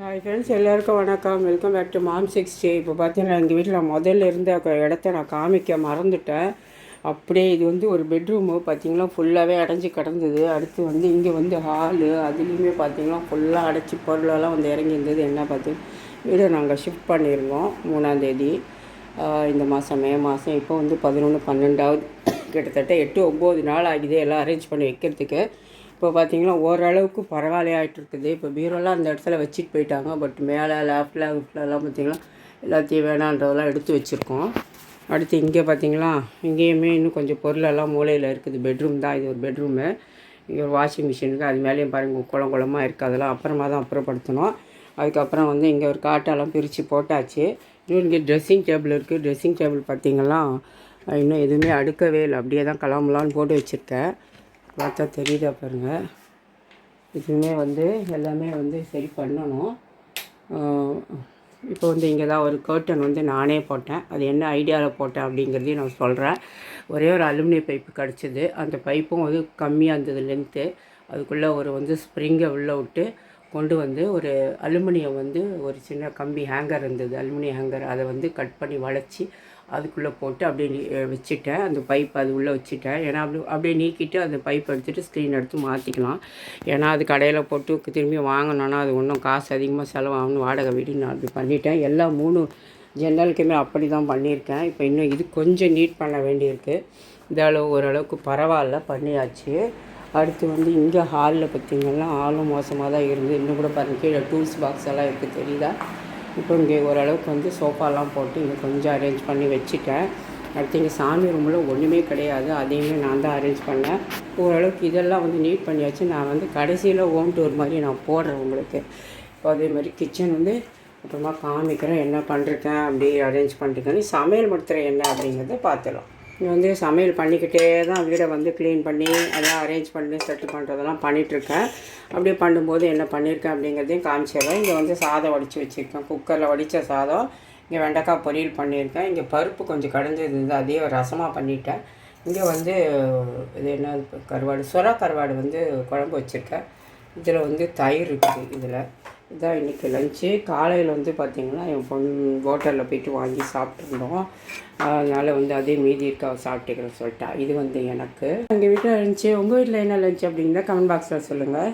Hi friends எல்லாருக்கும் வணக்கம். Welcome back to mom sixty இப்போ பார்த்தீங்கன்னா எங்கள் வீட்டில் முதல்ல இருந்த இடத்த நான் காமிக்க மறந்துட்டேன். அப்படியே இது வந்து ஒரு பெட்ரூமு பார்த்திங்கன்னா ஃபுல்லாகவே அடைஞ்சு கிடந்தது. அடுத்து வந்து இங்கே வந்து ஹாலு அதுலேயுமே பார்த்திங்கன்னா ஃபுல்லாக அடைச்சி பொருளெல்லாம் வந்து இறங்கி இருந்தது. என்ன பார்த்து வீடை நாங்கள் ஷிஃப்ட் பண்ணியிருந்தோம் மூணாந்தேதி இந்த மாதம் மே மாதம் இப்போ வந்து பதினொன்று பன்னெண்டாவது. கிட்டத்தட்ட எட்டு ஒம்பது நாள் ஆகுது எல்லாம் அரேஞ்ச் பண்ணி வைக்கிறதுக்கு. இப்போ பார்த்தீங்கன்னா ஓரளவுக்கு பரவாயில்லையாகிட்டு இருக்குது இப்போ பீரோலாம் அந்த இடத்துல வச்சுட்டு போயிட்டாங்க. பட் மேலே லேஃப்டில் எல்லாம் பார்த்தீங்கன்னா எல்லாத்தையும் வேணான்றதெல்லாம் எடுத்து வச்சுருக்கோம். அடுத்து இங்கே பார்த்தீங்களா இங்கேயுமே இன்னும் கொஞ்சம் பொருளெல்லாம் மூலையில் இருக்குது. பெட்ரூம் தான். இது ஒரு பெட்ரூமு இங்கே ஒரு வாஷிங் மிஷின் இருக்குது அது மேலேயும் பாருங்கள் குளம் குளமாக இருக்குது அதெல்லாம் அப்புறமா தான் அப்புறப்படுத்தணும். அதுக்கப்புறம் வந்து இங்கே ஒரு காட்டெல்லாம் பிரித்து போட்டாச்சு. இன்னும் இங்கே ட்ரெஸ்ஸிங் டேபிள் இருக்குது ட்ரெஸ்ஸிங் டேபிள் பார்த்தீங்கன்னா இன்னும் எதுவுமே அடுக்கவே இல்லை. அப்படியே தான் கலாமலான்னு போட்டு வச்சுருக்கேன். பார்த்தா தெரியுதா பாருங்கள் இதுவுமே வந்து எல்லாமே வந்து சரி பண்ணணும். இப்போ வந்து இங்கே தான் ஒரு கர்டன் வந்து நானே போட்டேன். அது என்ன ஐடியாவில் போட்டேன் அப்படிங்கிறதையும் நான் சொல்கிறேன் ஒரே ஒரு அலுமினிய பைப்பு கிடச்சிது. அந்த பைப்பும் வந்து கம்மியாக இருந்தது லென்த்து அதுக்குள்ளே ஒரு வந்து ஸ்ப்ரிங்கை உள்ளே விட்டு கொண்டு வந்து ஒரு அலுமினியம் வந்து ஒரு சின்ன கம்பி ஹேங்கர் இருந்தது. அலுமினிய ஹேங்கர் அதை வந்து கட் பண்ணி வளைச்சி அதுக்குள்ளே போட்டு அப்படியே நீ- வச்சுட்டேன். அந்த பைப் அது உள்ளே வச்சுட்டேன். ஏன்னா அப்படி அப்படியே நீக்கிட்டு அந்த பைப் எடுத்துகிட்டு ஸ்க்ரீன் எடுத்து மாற்றிக்கலாம் ஏன்னா அது கடையில் போட்டு திரும்பி வாங்கினோன்னா அது ஒன்றும் காசு அதிகமாக செலவாகணும் வாடகை வீடு நான் அப்படி பண்ணிட்டேன். எல்லா மூணு ஜன்னலுக்குமே அப்படி தான் பண்ணியிருக்கேன். இப்போ இன்னும் இது கொஞ்சம் நீட் பண்ண வேண்டியிருக்கு. இந்த அளவு ஓரளவுக்கு பரவாயில்ல பண்ணியாச்சு. அடுத்து வந்து இங்கே ஹாலில் பார்த்திங்கன்னா ஹாலும் மோசமாக தான் இருந்து இன்னும் கூட பாருங்கள் கீழே டூல்ஸ் பாக்ஸ் எல்லாம் இருக்குது தெரியுதா? இப்போ இங்கே ஓரளவுக்கு வந்து சோஃபாலாம் போட்டு இங்கே கொஞ்சம் அரேஞ்ச் பண்ணி வச்சுட்டேன். அடுத்து இங்கே சாமி ரூமில் ஒன்றுமே கிடையாது. அதையுமே நான் தான் அரேஞ்ச் பண்ணேன். ஓரளவுக்கு இதெல்லாம் வந்து நீட் பண்ணியாச்சு. நான் வந்து கடைசியில் ஹோம் டூர் மாதிரி நான் போடுறேன் உங்களுக்கு. இப்போ அதே மாதிரி கிச்சன் வந்து அப்புறமா காமிக்கிறேன் என்ன பண்ணுறேன் அப்படி அரேஞ்ச் பண்ணிருக்கேன் சமையல் படுத்துகிறேன் என்ன அப்படிங்கிறத பார்த்துடலாம். வந்து சமையல் பண்ணிக்கிட்டே தான் வீடை வந்து க்ளீன் பண்ணி அதெல்லாம் அரேஞ்ச் பண்ணி செட்டில் பண்ணுறதெல்லாம் பண்ணிகிட்ருக்கேன் அப்படியே பண்ணும்போது என்ன பண்ணியிருக்கேன் அப்படிங்கிறதையும் காமிச்சிடுறேன். இங்கே வந்து சாதம் வடித்து வச்சுருக்கேன். குக்கரில் வடித்த சாதம் இங்கே வெண்டைக்காய் பொரியல் பண்ணியிருக்கேன். இங்கே பருப்பு கொஞ்சம் கடைஞ்சது அதையே ரசமாக பண்ணிட்டேன். இங்கே வந்து இது என்ன கருவாடு சுறா கருவாடு வந்து குழம்பு வச்சுருக்கேன். இதில் வந்து தயிர் இருக்குது இதில். இதான் இன்றைக்கி லஞ்சு காலையில் வந்து பார்த்திங்கன்னா என் பொண்ணு ஹோட்டலில் போயிட்டு வாங்கி சாப்பிட்ருந்தோம் அதனால் வந்து அதே மீதி இருக்க சாப்பிட்டுக்கிறேன் சொல்லிட்டா. இது வந்து எனக்கு. எங்கள் வீட்டில் லஞ்சு உங்கள் வீட்டில் என்ன லஞ்சு அப்படிங்கிறத கமெண்ட் பாக்ஸில் சொல்லுங்கள்